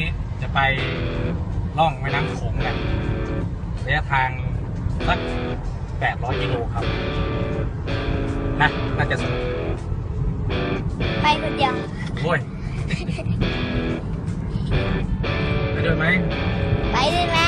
นี้จะไปล่องแม่น้ำโขงกันระยะทางสัก 800 กิโลครับ นะ น่าจะสนุกไปคนเดียวโอ้ยไปด้วยไหม ไปเลยไหม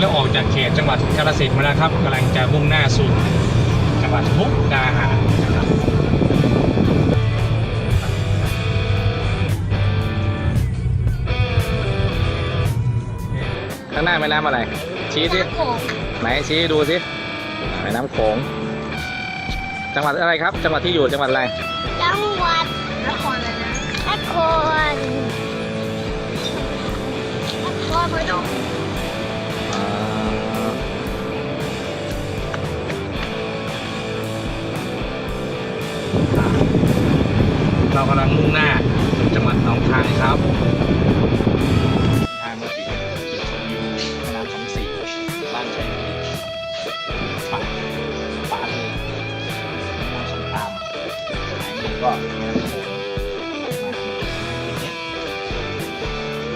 เราออกจากเขตจังหวัดกาฬสินธุ์มาแล้วครับกำลังจะมุ่งหน้าสู่จังหวัดมุกดาหารนะครับข้างหน้าแม่น้ำอะไร ชี้สิน้ำโขงไหนชี้ดูสิแม่น้ำโขงจังหวัดอะไรครับ จังหวัดที่อยู่จังหวัดอะไรจังหวัดนครอะไรนะนครนครพนม เรากำลังมุ่งหน้าสู่จังหวัดหนองคายครับทางมาถึงจุดชมวิวแม่น้ำสองสีบ้านชัยพฤกษ์ป่าป่าเลยแม่น้ำสงครามสายนี้ก็แม่น้ำโขงมาทีนี้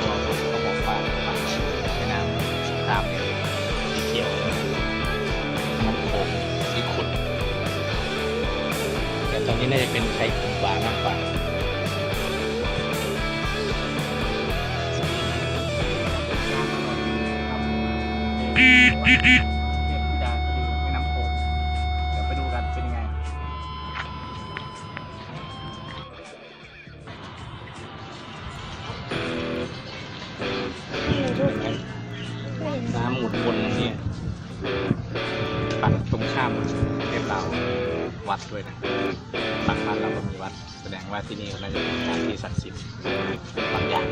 ตัวคนเขาบอกว่าป่าแม่น้ำสงครามเนี่ยสีเขียวน้ำโขงสีขุ่นแต่ตอนนี้น่าจะเป็นไข่ขุ่นปลามากกว่า เทพธิดาคือแม่น้ำโขงเดี๋ยวไปดูกันเป็นยังไง น้ำหมุนวนนะเนี่ยฝั่งตรงข้ามเทศเราวัดด้วยนะฝั่งบ้านเราก็มีวัด แสดงว่าที่นี่เขาน่าจะเป็นสถานที่ศักดิ์สิทธิ์บางอย่าง